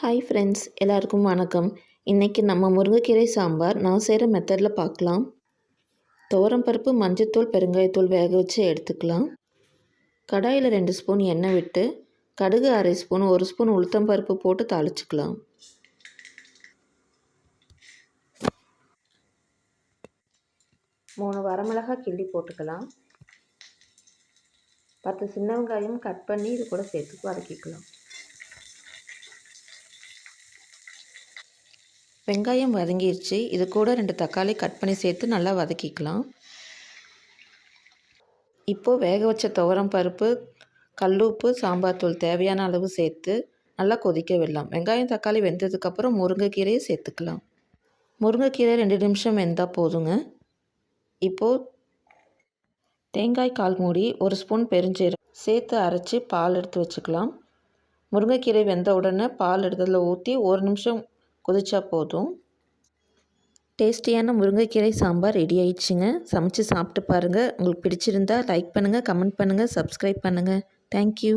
Hi friends எல்லாருக்கும் வணக்கம். இன்றைக்கி நம்ம முருங்கைக்கீரை சாம்பார் நான் செய்கிற மெத்தடில் பார்க்கலாம் துவரம் பருப்பு மஞ்சத்தூள் பெருங்காயத்தூள் வேக வச்சு எடுத்துக்கலாம். கடாயில் ரெண்டு ஸ்பூன் எண்ணெய் விட்டு கடுகு அரை ஸ்பூன் ஒரு ஸ்பூன் உளுத்தம் பருப்பு போட்டு தாளிச்சுக்கலாம். மூணு வரமிளகாய் கிள்ளி போட்டுக்கலாம். பத்து சின்ன வெங்காயம் கட் பண்ணி இது கூட சேர்த்து வதக்கிக்கலாம். வெங்காயம் வதங்கிடுச்சு இது கூட ரெண்டு தக்காளி கட் பண்ணி சேர்த்து நல்லா வதக்கிக்கலாம். இப்போது வேக வச்ச துவரம் பருப்பு கல்லுப்பு சாம்பார் தூள் தேவையான அளவு சேர்த்து நல்லா கொதிக்க விடலாம். வெங்காயம் தக்காளி வெந்ததுக்கப்புறம் முருங்கைக்கீரையை சேர்த்துக்கலாம். முருங்கைக்கீரை ரெண்டு நிமிஷம் வெந்தால் போதுங்க. இப்போது தேங்காய் கால் மூடி ஒரு ஸ்பூன் பெருஞ்சீரம் சேர்த்து அரைச்சி பால் எடுத்து வச்சுக்கலாம். முருங்கைக்கீரை வெந்த உடனே பால் எடுத்ததில் ஊற்றி ஒரு நிமிஷம் கொதிச்சா போதும். டேஸ்டியான முருங்கைக்கீரை சாம்பார் ரெடி ஆயிடுச்சுங்க. சமைச்சு சாப்பிட்டு பாருங்கள் உங்களுக்கு பிடிச்சிருந்தா லைக் பண்ணுங்கள் கமெண்ட் பண்ணுங்கள் சப்ஸ்கிரைப் பண்ணுங்கள் தேங்க்யூ